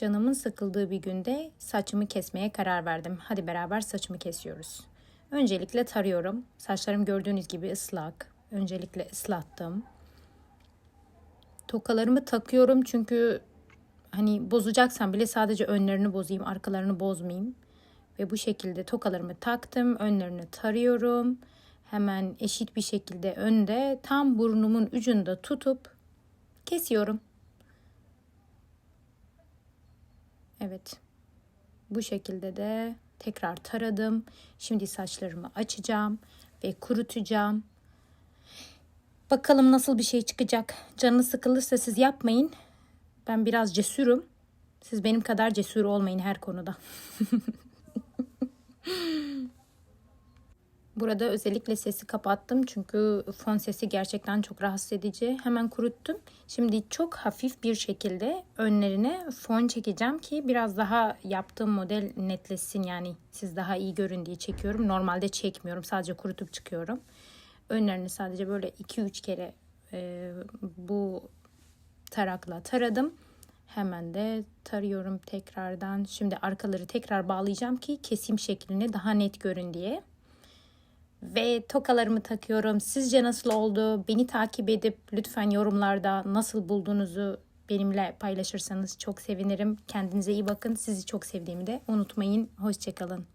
Canımın sıkıldığı bir günde saçımı kesmeye karar verdim. Hadi beraber saçımı kesiyoruz. Öncelikle tarıyorum. Saçlarım gördüğünüz gibi ıslak. Öncelikle ıslattım. Tokalarımı takıyorum çünkü hani bozacaksam bile sadece önlerini bozayım, arkalarını bozmayayım. Ve bu şekilde tokalarımı taktım, önlerini tarıyorum. Hemen eşit bir şekilde önde tam burnumun ucunda tutup kesiyorum. Evet. Bu şekilde de tekrar taradım. Şimdi saçlarımı açacağım ve kurutacağım. Bakalım nasıl bir şey çıkacak. Canınız sıkılırsa siz yapmayın. Ben biraz cesurum. Siz benim kadar cesur olmayın her konuda. Burada özellikle sesi kapattım çünkü fon sesi gerçekten çok rahatsız edici. Hemen kuruttum. Şimdi çok hafif bir şekilde önlerine fon çekeceğim ki biraz daha yaptığım model netleşsin. Yani siz daha iyi görün diye çekiyorum. Normalde çekmiyorum. Sadece kurutup çıkıyorum. Önlerini sadece böyle 2-3 kere e, bu tarakla taradım. Hemen de tarıyorum tekrardan. Şimdi arkaları tekrar bağlayacağım ki kesim şeklini daha net görün diye ve tokalarımı takıyorum. Sizce nasıl oldu? Beni takip edip lütfen yorumlarda nasıl bulduğunuzu benimle paylaşırsanız çok sevinirim. Kendinize iyi bakın. Sizi çok sevdiğimi de unutmayın. Hoşçakalın.